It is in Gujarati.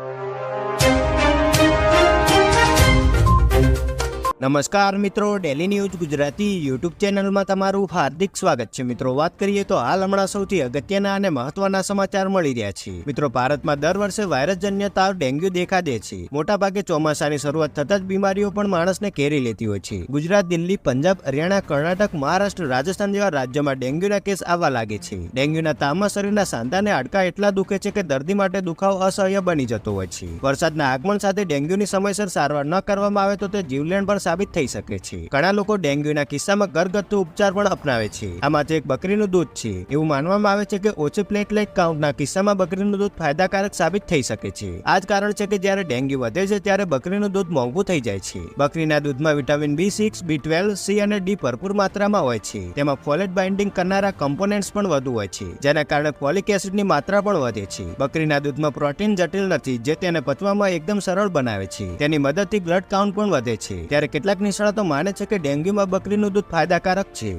you. નમસ્કાર મિત્રો ડેલી ન્યૂઝ ગુજરાતી યુટ્યુબ ચેનલમાં તમારું હાર્દિક સ્વાગત છે. મિત્રો, વાત કરીએ તો હાલ હમણાં સૌથી અગત્યના અને મહત્વના સમાચાર મળી રહ્યા છે. મિત્રો, ભારતમાં દર વર્ષે વાયરસજન્ય તાવ ડેન્ગ્યુ દેખા દે છે. મોટાભાગે ચોમાસાની શરૂઆત થતાં જ બીમારીઓ પણ માણસને ઘેરી લેતી હોય છે. ગુજરાત, દિલ્હી, પંજાબ, હરિયાણા, કર્ણાટક, મહારાષ્ટ્ર, રાજસ્થાન જેવા રાજ્યોમાં ડેન્ગ્યુના કેસ આવવા લાગે છે. ડેન્ગ્યુના તાવમાં શરીરના સાંધાને હાડકા એટલા દુખે છે કે દર્દી માટે દુખાવો અસહ્ય બની જતો હોય છે. વરસાદના આગમન સાથે ડેન્ગ્યુની સમયસર સારવાર ન કરવામાં આવે તો તે જીવલેણ પણ સાબિત થઈ શકે છે. ઘણા લોકો ડેન્ગ્યુના કિસ્સામાં ઘરગથ્થુ ઉપચાર પણ અપનાવે છે. આમાંથી એક બકરીનું દૂધ છે. એવું માનવામાં આવે છે કે ઓછી પ્લેટલેટ કાઉન્ટના કિસ્સામાં બકરીનું દૂધ ફાયદાકારક સાબિત થઈ શકે છે. આ જ કારણ છે કે જ્યારે ડેન્ગ્યુ વધે છે ત્યારે બકરીનું દૂધ મોંઘું થઈ જાય છે. બકરીના દૂધમાં vitamin B six, B twelve, C અને ડી ભરપૂર માત્રામાં હોય છે. તેમાં ફોલેટ બાઇન્ડિંગ કરનારા કમ્પોનેન્ટ્સ પણ વધુ હોય છે. જેના કારણે ફોલિક એસિડની માત્રા પણ વધે છે. બકરીના દૂધમાં પ્રોટીન જટિલ નથી, જે તેને પચવામાં એકદમ સરળ બનાવે છે. તેની મદદથી બ્લડ કાઉન્ટ પણ વધે છે. ત્યારે કેટલાક નિષ્ણાતો માને છે કે ડેન્ગ્યુમાં બકરીનું દૂધ ફાયદાકારક છે.